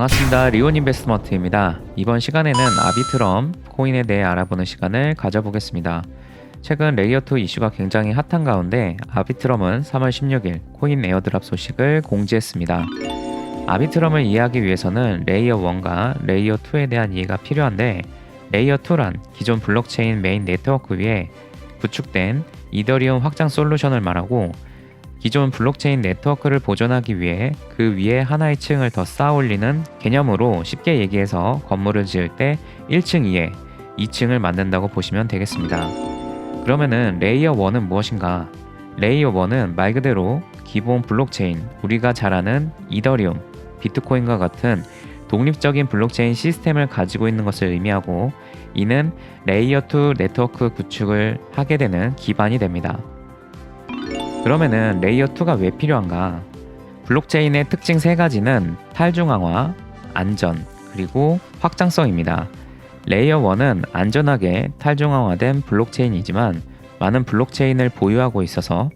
반갑습니다. 리온 인베스트먼트입니다. 이번 시간에는 아비트럼 코인에 대해 알아보는 시간을 가져보겠습니다. 최근 레이어2 이슈가 굉장히 핫한 가운데 아비트럼은 3월 16일 코인 에어드랍 소식을 공지했습니다. 아비트럼을 이해하기 위해서는 레이어 1과 레이어 2에 대한 이해가 필요한데 레이어 2란 기존 블록체인 메인 네트워크 위에 구축된 이더리움 확장 솔루션을 말하고 기존 블록체인 네트워크를 보존하기 위해 그 위에 하나의 층을 더 쌓아 올리는 개념으로 쉽게 얘기해서 건물을 지을 때 1층 이에 2층을 만든다고 보시면 되겠습니다. 그러면은 레이어 1은 무엇인가? 레이어 1은 말 그대로 기본 블록체인, 우리가 잘 아는 이더리움, 비트코인과 같은 독립적인 블록체인 시스템을 가지고 있는 것을 의미하고 이는 레이어 2 네트워크 구축을 하게 되는 기반이 됩니다. 그러면은 레이어 2가 왜 필요한가? 블록체인의 특징 세 가지는 탈중앙화, 안전, 그리고 확장성입니다. 레이어 1은 안전하게 탈중앙화된 블록체인이지만 많은 블록체인을 보유하고 있어서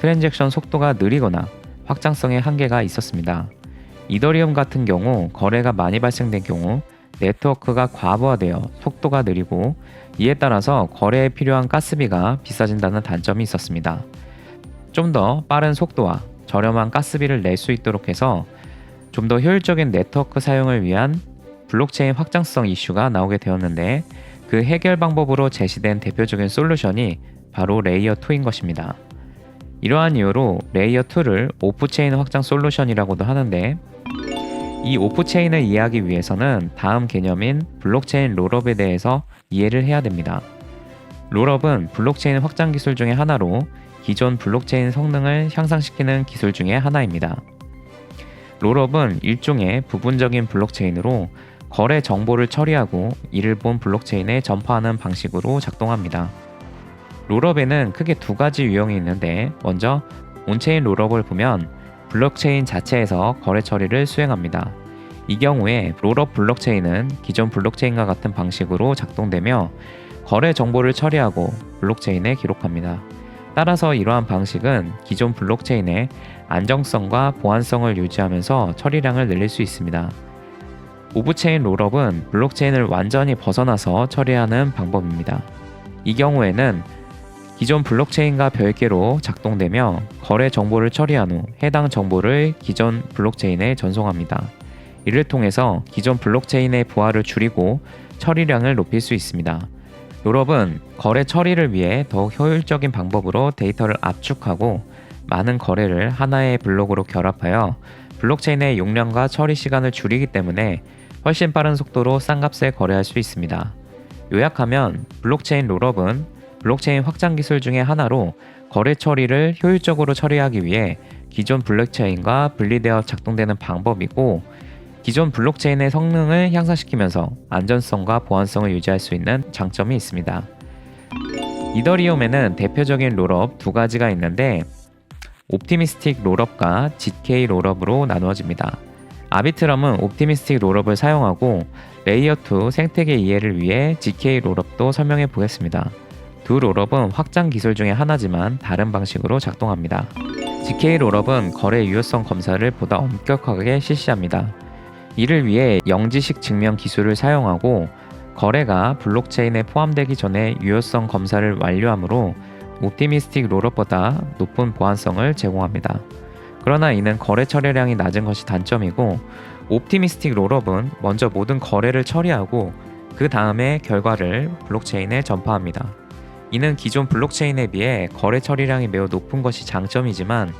트랜잭션 속도가 느리거나 확장성에 한계가 있었습니다. 이더리움 같은 경우 거래가 많이 발생된 경우 네트워크가 과부하되어 속도가 느리고 이에 따라서 거래에 필요한 가스비가 비싸진다는 단점이 있었습니다. 좀 더 빠른 속도와 저렴한 가스비를 낼 수 있도록 해서 좀 더 효율적인 네트워크 사용을 위한 블록체인 확장성 이슈가 나오게 되었는데 그 해결 방법으로 제시된 대표적인 솔루션이 바로 레이어 2인 것입니다. 이러한 이유로 레이어 2를 오프체인 확장 솔루션이라고도 하는데 이 오프체인을 이해하기 위해서는 다음 개념인 블록체인 롤업에 대해서 이해를 해야 됩니다. 롤업은 블록체인 확장 기술 중의 하나로 기존 블록체인 성능을 향상시키는 기술 중의 하나입니다. 롤업은 일종의 부분적인 블록체인으로 거래 정보를 처리하고 이를 본 블록체인에 전파하는 방식으로 작동합니다. 롤업에는 크게 두 가지 유형이 있는데 먼저 온체인 롤업을 보면 블록체인 자체에서 거래 처리를 수행합니다. 이 경우에 롤업 블록체인은 기존 블록체인과 같은 방식으로 작동되며 거래 정보를 처리하고 블록체인에 기록합니다. 따라서 이러한 방식은 기존 블록체인의 안정성과 보안성을 유지하면서 처리량을 늘릴 수 있습니다. 오브체인 롤업은 블록체인을 완전히 벗어나서 처리하는 방법입니다. 이 경우에는 기존 블록체인과 별개로 작동되며 거래 정보를 처리한 후 해당 정보를 기존 블록체인에 전송합니다. 이를 통해서 기존 블록체인의 부하를 줄이고 처리량을 높일 수 있습니다. 롤업은 거래 처리를 위해 더욱 효율적인 방법으로 데이터를 압축하고 많은 거래를 하나의 블록으로 결합하여 블록체인의 용량과 처리 시간을 줄이기 때문에 훨씬 빠른 속도로 싼 값에 거래할 수 있습니다. 요약하면 블록체인 롤업은 블록체인 확장 기술 중의 하나로 거래 처리를 효율적으로 처리하기 위해 기존 블록체인과 분리되어 작동되는 방법이고 기존 블록체인의 성능을 향상시키면서 안전성과 보안성을 유지할 수 있는 장점이 있습니다. 이더리움에는 대표적인 롤업 두 가지가 있는데 옵티미스틱 롤업과 GK 롤업으로 나누어집니다. 아비트럼은 옵티미스틱 롤업을 사용하고 레이어 2 생태계 이해를 위해 GK 롤업도 설명해 보겠습니다. 두 롤업은 확장 기술 중의 하나지만 다른 방식으로 작동합니다. GK 롤업은 거래 유효성 검사를 보다 엄격하게 실시합니다. 이를 위해 영지식 증명 기술을 사용하고 거래가 블록체인에 포함되기 전에 유효성 검사를 완료하므로 옵티미스틱 롤업보다 높은 보안성을 제공합니다. 그러나 이는 거래 처리량이 낮은 것이 단점이고 옵티미스틱 롤업은 먼저 모든 거래를 처리하고 그 다음에 결과를 블록체인에 전파합니다. 이는 기존 블록체인에 비해 거래 처리량이 매우 높은 것이 장점이지만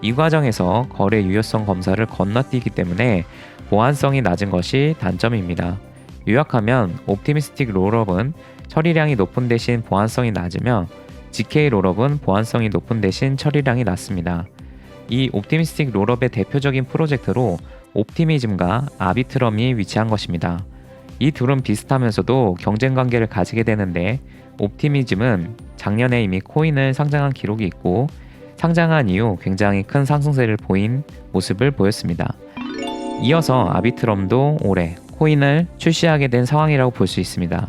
이 과정에서 거래 유효성 검사를 건너뛰기 때문에 보안성이 낮은 것이 단점입니다. 요약하면 옵티미스틱 롤업은 처리량이 높은 대신 보안성이 낮으며 GK 롤업은 보안성이 높은 대신 처리량이 낮습니다. 이 옵티미스틱 롤업의 대표적인 프로젝트로 옵티미즘과 아비트럼이 위치한 것입니다. 이 둘은 비슷하면서도 경쟁 관계를 가지게 되는데 옵티미즘은 작년에 이미 코인을 상장한 기록이 있고 상장한 이후 굉장히 큰 상승세를 보인 모습을 보였습니다. 이어서 아비트럼도 올해 코인을 출시하게 된 상황이라고 볼 수 있습니다.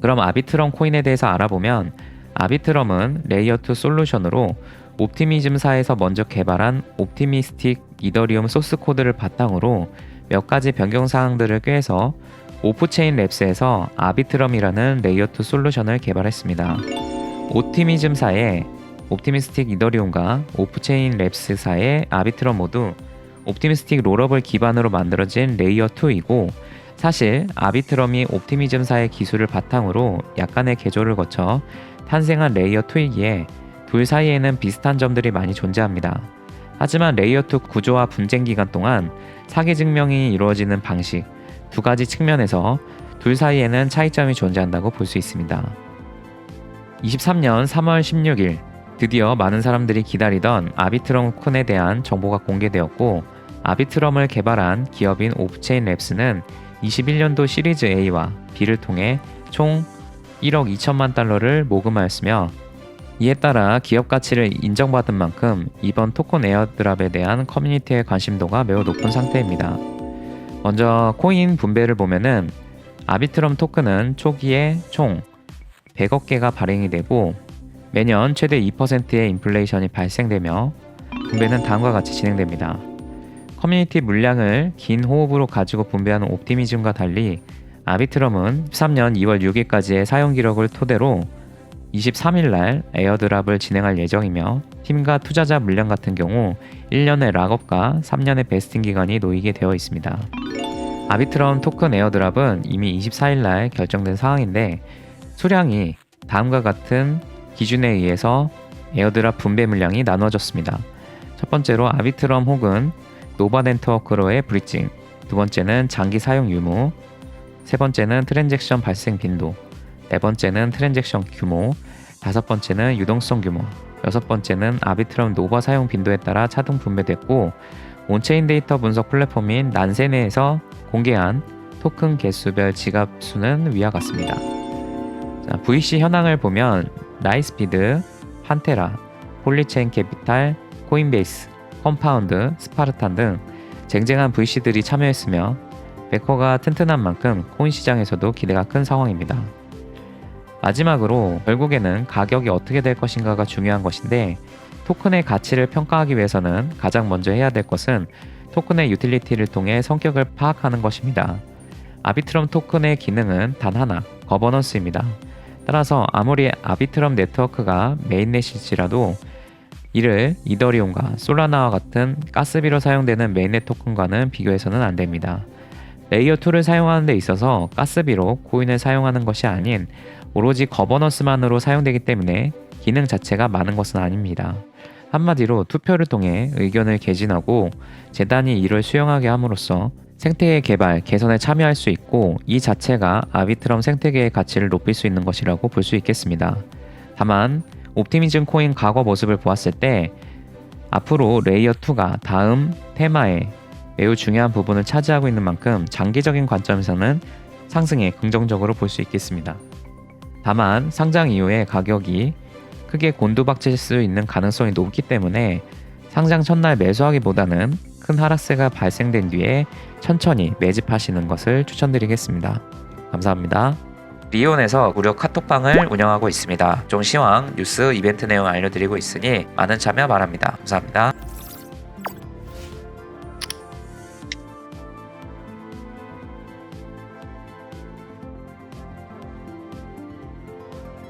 그럼 아비트럼 코인에 대해서 알아보면 아비트럼은 레이어2 솔루션으로 옵티미즘사에서 먼저 개발한 옵티미스틱 이더리움 소스 코드를 바탕으로 몇 가지 변경 사항들을 꾀해서 오프체인 랩스에서 아비트럼이라는 레이어2 솔루션을 개발했습니다. 오티미즘사의 옵티미스틱 이더리움과 오프체인 랩스사의 아비트럼 모두 옵티미스틱 롤업을 기반으로 만들어진 레이어 2이고 사실 아비트럼이 옵티미즘사의 기술을 바탕으로 약간의 개조를 거쳐 탄생한 레이어 2이기에 둘 사이에는 비슷한 점들이 많이 존재합니다. 하지만 레이어 2 구조와 분쟁 기간 동안 사기 증명이 이루어지는 방식 두 가지 측면에서 둘 사이에는 차이점이 존재한다고 볼 수 있습니다. 23년 3월 16일 드디어 많은 사람들이 기다리던 아비트럼 쿤에 대한 정보가 공개되었고 아비트럼을 개발한 기업인 오프체인 랩스는 21년도 시리즈 A와 B를 통해 총 1억 2천만 달러를 모금하였으며 이에 따라 기업 가치를 인정받은 만큼 이번 토큰 에어드랍에 대한 커뮤니티의 관심도가 매우 높은 상태입니다. 먼저 코인 분배를 보면은 아비트럼 토큰은 초기에 총 100억 개가 발행이 되고 매년 최대 2%의 인플레이션이 발생되며 분배는 다음과 같이 진행됩니다. 커뮤니티 물량을 긴 호흡으로 가지고 분배하는 옵티미즘과 달리 아비트럼은 13년 2월 6일까지의 사용 기록을 토대로 23일 날 에어드랍을 진행할 예정이며 팀과 투자자 물량 같은 경우 1년의 락업과 3년의 베스팅 기간이 놓이게 되어 있습니다. 아비트럼 토큰 에어드랍은 이미 24일 날 결정된 사항인데 수량이 다음과 같은 기준에 의해서 에어드랍 분배 물량이 나눠졌습니다. 첫 번째로 아비트럼 혹은 노바 네트워크로의 브리징, 두 번째는 장기 사용 유무, 세 번째는 트랜잭션 발생 빈도, 네 번째는 트랜잭션 규모, 다섯 번째는 유동성 규모, 여섯 번째는 아비트럼 노바 사용 빈도에 따라 차등 분배됐고 온체인 데이터 분석 플랫폼인 난세네에서 공개한 토큰 개수별 지갑 수는 위와 같습니다. 자, VC 현황을 보면 라이스피드, 판테라, 폴리체인 캐피탈, 코인베이스, 컴파운드, 스파르탄 등 쟁쟁한 VC들이 참여했으며 베커가 튼튼한 만큼 코인 시장에서도 기대가 큰 상황입니다. 마지막으로 결국에는 가격이 어떻게 될 것인가가 중요한 것인데 토큰의 가치를 평가하기 위해서는 가장 먼저 해야 될 것은 토큰의 유틸리티를 통해 성격을 파악하는 것입니다. 아비트럼 토큰의 기능은 단 하나, 거버넌스입니다. 따라서 아무리 아비트럼 네트워크가 메인넷일지라도 이를 이더리움과 솔라나와 같은 가스비로 사용되는 메인넷 토큰과는 비교해서는 안 됩니다. 레이어 2를 사용하는 데 있어서 가스비로 코인을 사용하는 것이 아닌 오로지 거버넌스만으로 사용되기 때문에 기능 자체가 많은 것은 아닙니다. 한마디로 투표를 통해 의견을 개진하고 재단이 이를 수용하게 함으로써 생태계 개발, 개선에 참여할 수 있고 이 자체가 아비트럼 생태계의 가치를 높일 수 있는 것이라고 볼 수 있겠습니다. 다만 옵티미즘 코인 과거 모습을 보았을 때 앞으로 레이어 2가 다음 테마에 매우 중요한 부분을 차지하고 있는 만큼 장기적인 관점에서는 상승에 긍정적으로 볼 수 있겠습니다. 다만 상장 이후에 가격이 크게 곤두박질 수 있는 가능성이 높기 때문에 상장 첫날 매수하기보다는 큰 하락세가 발생된 뒤에 천천히 매집하시는 것을 추천드리겠습니다. 감사합니다. 리온에서 무료 카톡방을 운영하고 있습니다. 종시황 뉴스 이벤트 내용 알려드리고 있으니 많은 참여 바랍니다. 감사합니다.